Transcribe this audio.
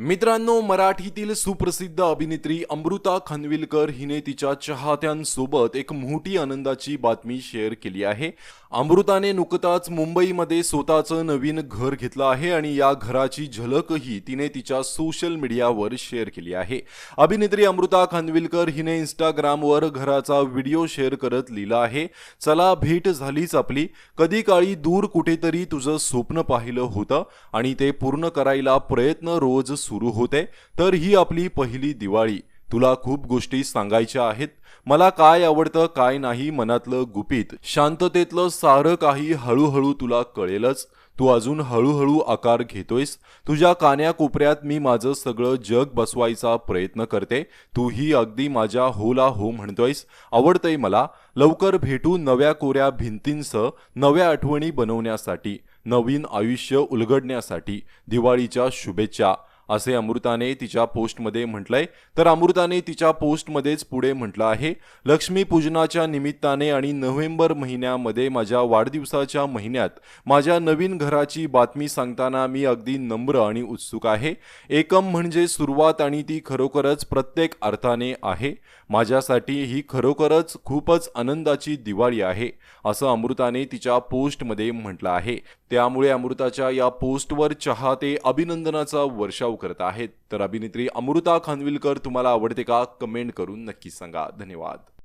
मित्रांनो मराठीतील सुप्रसिद्ध अभिनेत्री अमृता खनविलकर हिने तिच्या चाहत्यांसोबत एक मोठी आनंदाची बातमी शेअर केली आहे. अमृताने नुकताच मुंबईमध्ये स्वतःचं नवीन घर घेतलं आहे आणि या घराची झलकही तिने तिच्या सोशल मीडियावर शेअर केली आहे. अभिनेत्री अमृता खानविलकर हिने इंस्टाग्रामवर घराचा व्हिडिओ शेअर करत लिहिला आहे चला भेट झालीच आपली. कधी काळी दूर कुठेतरी तुझं स्वप्न पाहिलं होतं आणि ते पूर्ण करायला प्रयत्न रोज सुरू होते तर ही आपली पहिली दिवाळी. तुला खूप गोष्टी सांगायच्या आहेत. मला काय आवडतं काय नाही मनातलं गुपित. शांततेतलं सारं काही हळूहळू तुला कळेलच. तू अजून हळूहळू आकार घेतोयस. तुझ्या कान्याकोपऱ्यात मी माझं सगळं जग बसवायचा प्रयत्न करते. तूही अगदी माझ्या होला हो म्हणतोयस. आवडतंय मला लवकर भेटू नव्या कोऱ्या भिंतींसह नव्या आठवणी बनवण्यासाठी नवीन आयुष्य उलगडण्यासाठी दिवाळीच्या शुभेच्छा. असे अमृताने तिच्या पोस्टमध्ये म्हटलंय. तर अमृताने तिच्या पोस्टमध्येच पुढे म्हटलं आहे. लक्ष्मीपूजनाच्या निमित्ताने आणि नोव्हेंबर महिन्यामध्ये माझ्या वाढदिवसाच्या महिन्यात माझ्या नवीन घराची बातमी सांगताना मी अगदी नम्र आणि उत्सुक आहे. एकम म्हणजे सुरुवात आणि ती खरोखरच प्रत्येक अर्थाने आहे. माझ्यासाठी ही खरोखरच खूपच आनंदाची दिवाळी आहे असं अमृताने तिच्या पोस्टमध्ये म्हटलं आहे. त्यामुळे अमृताच्या या पोस्टवर चाहते अभिनंदनाचा वर्षाव करत आहेत. तर अभिनेत्री अमृता खानविलकर तुम्हाला आवडते का? कमेंट करून नक्की सांगा. धन्यवाद.